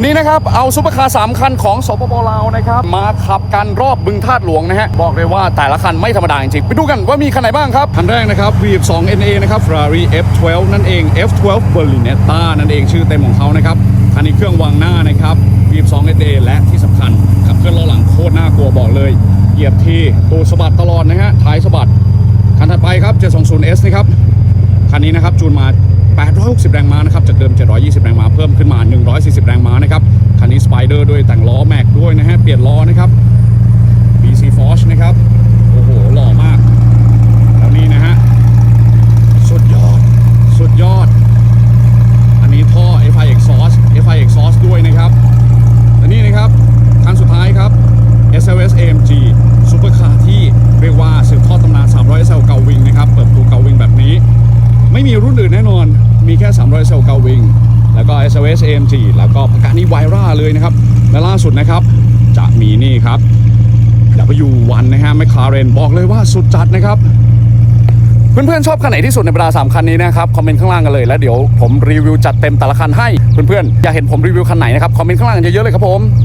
วันนี้นะครับเอาซุปเปอร์คาร์สามคันของสปปลาวนะครับมาขับกันรอบบึงธาตุหลวงนะฮะบอกเลยว่าแต่ละคันไม่ธรรมดาจริงๆไปดูกันว่ามีคันไหนบ้างครับ คันแรกนะครับ V2 NA นะครับ Ferrari F12 นั่นเอง F12 Berlinetta นั่นเองชื่อเต็มของเขานะครับคันนี้เครื่องวางหน้านะครับ V2 NA และที่สำคัญขับเคลื่อนล้อหลังโคตรน่ากลัวบอกเลยเหยียบทีตัวสะบัดตลอดนะฮะท้ายสะบัดคันถัดไปครับ 720S นะครับคันนี้นะครับจูนมา 860 แรงม้านะครับจากเดิม 720 แรงม้าเพิ่มขึ้น ด้วยแต่งล้อแม็กด้วยนะฮะ เปลี่ยนล้อนะครับ BC Force นะครับ โอ้โห หล่อมาก แล้วนี่นะฮะ สุดยอด สุดยอด อันนี้ท่อ FI Exhaust FI Exhaust ด้วยนะครับและนี่นะครับ คันสุดท้ายครับ SLS AMG ซูเปอร์คาร์ที่เรียกว่าสืบทอดตำนาน 300 SL เกาวิงนะครับ เปิดประตูเกาวิงแบบนี้ ไม่มีรุ่นอื่นแน่นอน มีแค่ 300 SL เกาวิงแล้วก็ SLS AMG แล้วก็ประกาศนี้ไวร่าเลยนะครับ และล่าสุดนะครับ จะมีนี่ครับ W1 นะฮะ McLaren บอกเลยว่าสุดจัดนะครับ เพื่อนๆชอบคันไหนที่สุดในบรรดา3คันนี้นะครับ คอมเมนต์ข้างล่างกันเลย แล้วเดี๋ยวผมรีวิวจัดเต็มแต่ละคันให้ เพื่อนๆอยากเห็นผมรีวิวคันไหนนะครับ คอมเมนต์ข้างล่างกันเยอะๆเลยครับผม